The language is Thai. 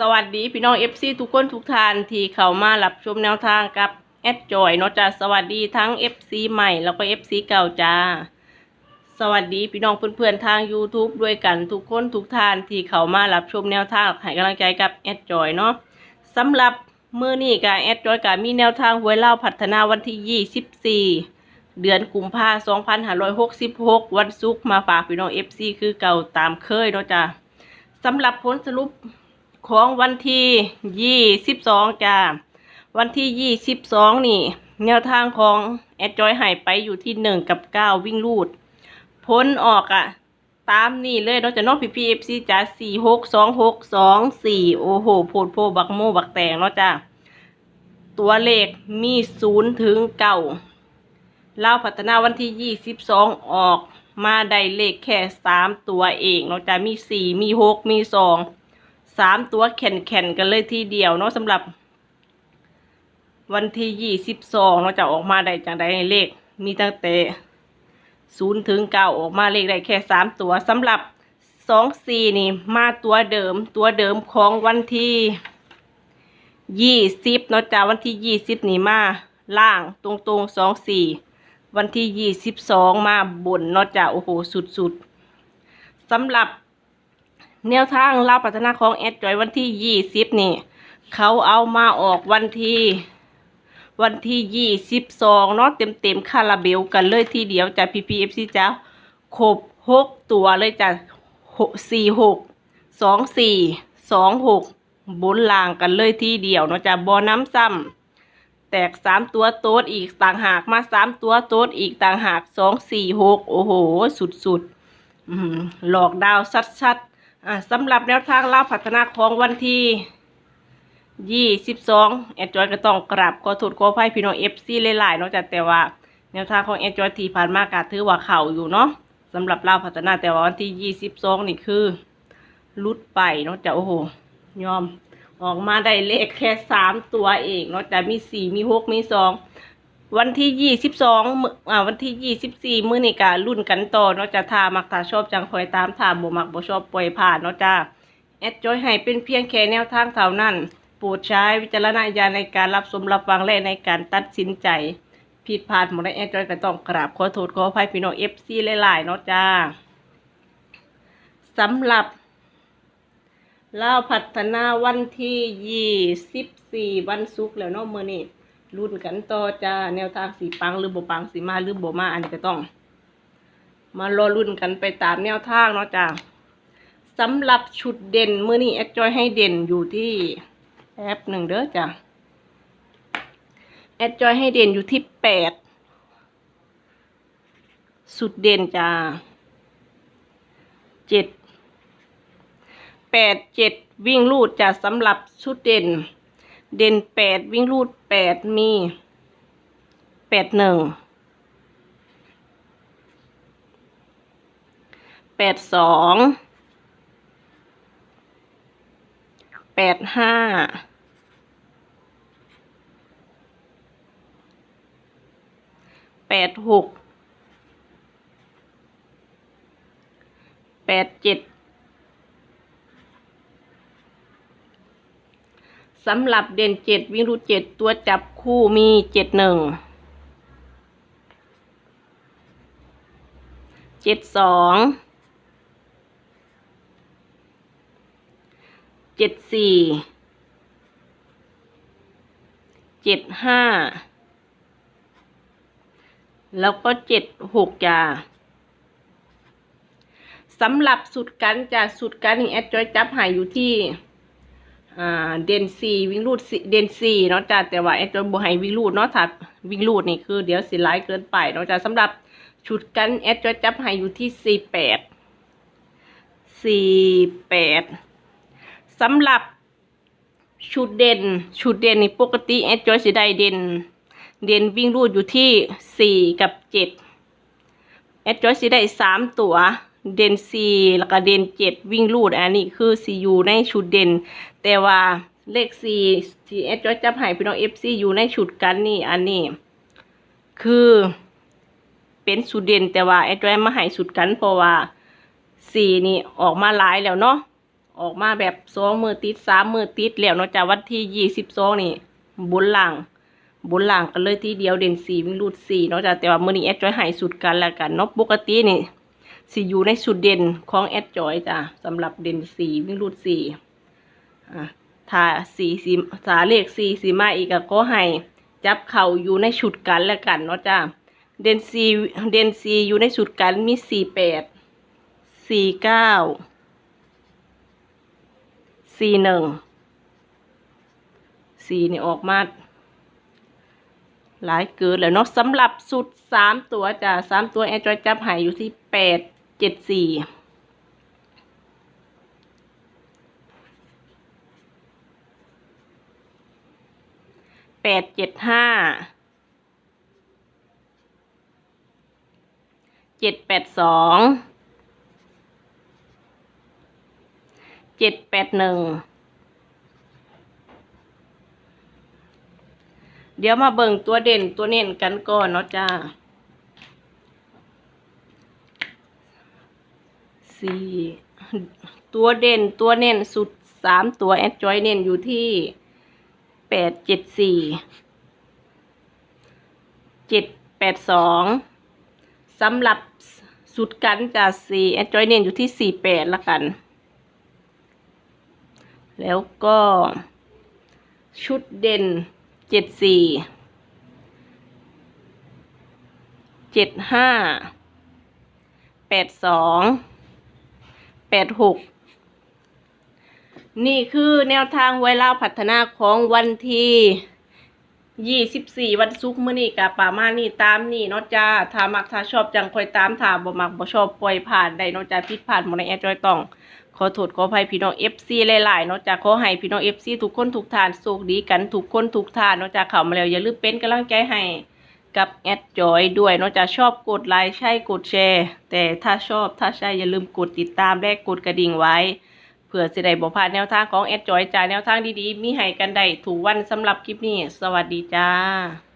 สวัสดีพี่น้อง FC ทุกคนทุกท่านที่เข้ามารับชมแนวทางกับแอดจอยเนาะจ้าสวัสดีทั้ง FC ใหม่แล้วก็ FC เก่าจ้า สวัสดีพี่น้องเพื่อนๆทาง YouTube ด้วยกันทุกคนทุกท่านที่เข้ามารับชมแนวทางให้กำลังใจกับแอดจอยเนาะสำหรับมื้อนี้กับแอดจอยกับมีแนวทางหวยเล่าพัฒนาวันที่ 24 เดือนกุมภาพันธ์2566 วันศุกร์มาฝากพี่น้อง FC คือเก่าตามเคยเนาะจ้าสำหรับผลสรุป ของวันที่ยี่สิบสองจ้าวันที่ยี่สิบสองนี่ แนวทางของแอดจอยหายไปอยู่ที่หนึ่งกับเก้าวิ่งลูด พ้นออกอะ่ะ ตามนี่เลยเราจะนอกพีพีเอฟซีจ้าสี่หกสองหกสองสี่โอ้โหโพดโพบักโมบักแตงเนาะจ้าตัวเลขมีศูนย์ถึงเก้าเล่าพัฒนาวันที่ยี่สิบสองออกมาได้เลขแค่สามตัวเองเนาะจ้ามีสี่มีหกมีสอง สามตัวแข่นๆกันเลยทีเดียวเนาะสำหรับ วันที่ยี่สิบสองเราจะออกมาได้จังใดเลข มีตั้งแต่ศูนย์ถึงเก้าออกมาเลขได้แค่สามตัวสำหรับสองสี่นี่มาตัวเดิมตัวเดิมของวันที่ยี่สิบเนาะจ้าวันที่ยี่สิบนี่มาล่างตรงตรงสองสี่วันที่ยี่สิบสองมาบนเนาะจ้าโอ้โหสุดๆสำหรับ แนวทางเล่าพัฒนาของแอดจอยวันที่ยี่สิบนี่ เขาเอามาออกวันที่ วันที่ยี่สิบสองเนาะเต็มเต็มๆคาราเบลกันเลยทีเดียวจากพีพีเอฟซีจ้าครบหกตัวเลยจ้ะหกสี่หกสองสี่สองหกบนล่างกันเลยทีเดียวเนาะจ้ะบอน้ำซ้ำแตกสามตัวโต๊ดอีกต่างหากมาสามตัวโต๊ดอีกต่างหากสองสี่หกโอ้โห สุดๆหลอกดาวชัดๆ สำหรับแนวทางล่าพัฒนาของวันที่ยี่สิบสองแอดจอยก็ต้องกราบขอโทษขออภัยพี่น้องเอฟซีหลายๆนาะจ้ะแต่ว่าแนวทางของแอดจอยที่ผ่านมากาถือว่าเข่าอยู่เนาะสำหรับล่าพัฒนาแต่ว่าวันที่ยี่สิบสองนี่คือลุดไปเนาะจ้ะโอ้โหยอมออกมาได้เลขแค่สามตัวเองเนาะจ้ะมีสี่มีหกมีสอง วันที่ยี่สิบสองอ่าวันที่ยี่สิบสี่มื้อนี่กะรุ่นกันต่อเนาะจ้ะถ้ามักถ้าชอบจังคอยตามถ้าบ่มักบ่ชอบปล่อยผ่านเนาะจ้ะแอดจอยให้เป็นเพียงแค่แนวทางเท่านั้นโปรดใช้วิจารณญาณในการรับชมรับฟังและในการตัดสินใจผิดพลาดหมดแล้วแอดจอยก็ต้องกราบขอโทษขออภัยพี่น้อง FC หลายๆเนาะจ้าสำหรับเล่าพัฒนาวันที่ยี่สิบสี่วันศุกร์แล้วเนาะมื้อนี้ รุ่นกันต่อจ้าแนวทางสีปังหรือโบปังสีมาหรือโบมาอันนี้ก็ต้อง มารอรุ่นกันไปตามแนวทางเนาะจ้าสำหรับชุดเด่นเมื้อนี้แอดจอยให้เด่นอยู่ที่แอปหนึ่งเด้อจ้าแอดจอยให้เด่นอยู่ที่แปดสุดเด่นจ้าเจ็ดแปดเจ็ดวิ่งลูดจ้าสำหรับชุดเด่น เด่นแปดวิ่งรูด ปดมีแปดหนึ่งแปดสองแปดห้าแปดหกแปดเจ็ด สำหรับเด่นเจ็ดวิ่งรูดเจ็ดตัวจับคู่มีเจ็ดหนึ่งเจ็ดสองเจ็ดสี่เจ็ดห้าแล้วก็เจ็ดหกจ้าสำหรับสุดกันจะสุดกันนี่แอดจอยจับหายอยู่ที่ เดนซีวิ่งรูดเดนซีเนาะจ้ะแต่ว่าไอ้ตัวบให้วิ่งรูดเนาะถ้าวิ่งรูดนี่คือเดี๋ยวสิไลายเกินไปเนาะจ้ะสำหรับชุดกันแอดจอยจับให้อยู่ที่สี่แปดสี่แปดสำหรับชุดเด่นชุดเด่นนี่ปกติแอดจอยสิได้เด่นเด่นวิ่งรูดอยู่ที่สี่กับเจ็ดแอดจอยสิได้สามตัว เด่นซีแล้วก็เด่นเจ็ดวิ่งรูดอันนี้คือซีอยู่ในชุดเด่น แต่ว่าเลขสี่ที่เอสจอยจับให้พี่น้องเอฟซีอยู่ในชุดกันนี่อันนี้ คือเป็นสุดเด่นแต่ว่าเอสจอยมาให้สุดกันเพราะว่าสี่นี่ออกมาหลายแล้วเนาะออกมาแบบสองมือติดสามมือติดแล้วเนาะจ้ะวันที่ยี่สิบสองนี่บนหลังบนหลังกันเลยทีเดียวเด่นสี่วิ่งรูดสี่เนาะจ้ะแต่ว่ามือนี้แอดจอยหายสุดกันแล้วกันเนาะปกตินี่ สิอยู่ในสุดเด่นของแอดจอยจ้ะสำหรับเด่นสีวิ่งรูดสีอะถ้าสีสีสาเลขสีสีมาอีกก็ขอให้จับเข่าอยู่ในชุดกันแล้วกันเนาะจ้ะเด่นสีเด่นสีอยู่ในชุดกันมีสี่แปดสี่เก้าสี่หนึ่งสี่นี่ออกมาหลายเกินแล้วเนาะสำหรับสุดสามตัวจ้ะสามตัวแอดจอยจับใหายอยู่ที่แปด เจ็ดสี่แปดเจ็ดห้าเจ็ดแปดสองเจ็ดแปดหนึ่งเดี๋ยวมาเบิ่งตัวเด่นตัวเน้นกันก่อนเนาะจ้า สี่ตัวเด่นตัวเน้นสุดสามตัวแอดจอยเน้นอยู่ที่แปดเจ็ดสี่เจ็ดแปดสองสำหรับสุดกันจะสี่แอดจอยเน้นอยู่ที่สี่แปดละกัน แล้วก็ชุดเด่นเจ็ดสี่เจ็ดห้าแปดสอง แปดหกนี่คือแนวทางไวลาพัฒนาของวันที่ยี่สิบสี่วันศุกร์มื้อนี้กับป่ามานี่ตามนี่เนาะจ้าถ้ามักถ้าชอบจังคอยตามถ้าบ่มักบ่ชอบปล่อยผ่านได้เนาะจ้าผิดพลาดหมดในแอดจอยต้อง ขอโทษขออภัยพี่น้อง FC หลายๆเนาะจาขอให้พี่น้อง FC ทุกคนทุกท่านสุขดีกันทุกคนทุกท่านเนาะจาเข้ามาแล้วอย่าลืมเป็นกำลังใจให้ กับแอดจอยด้วยนอกจากชอบกดไลค์ใช่กดแชร์ แต่ถ้าชอบถ้าใช่อย่าลืมกดติดตามและกดกระดิ่งไว้เผื่อสิได้บ่พลาดแนวทางของแอดจอยจ่ากแนวทางดีๆ มีให้กันได้ถูกวันสำหรับคลิปนี้ สวัสดีจ้า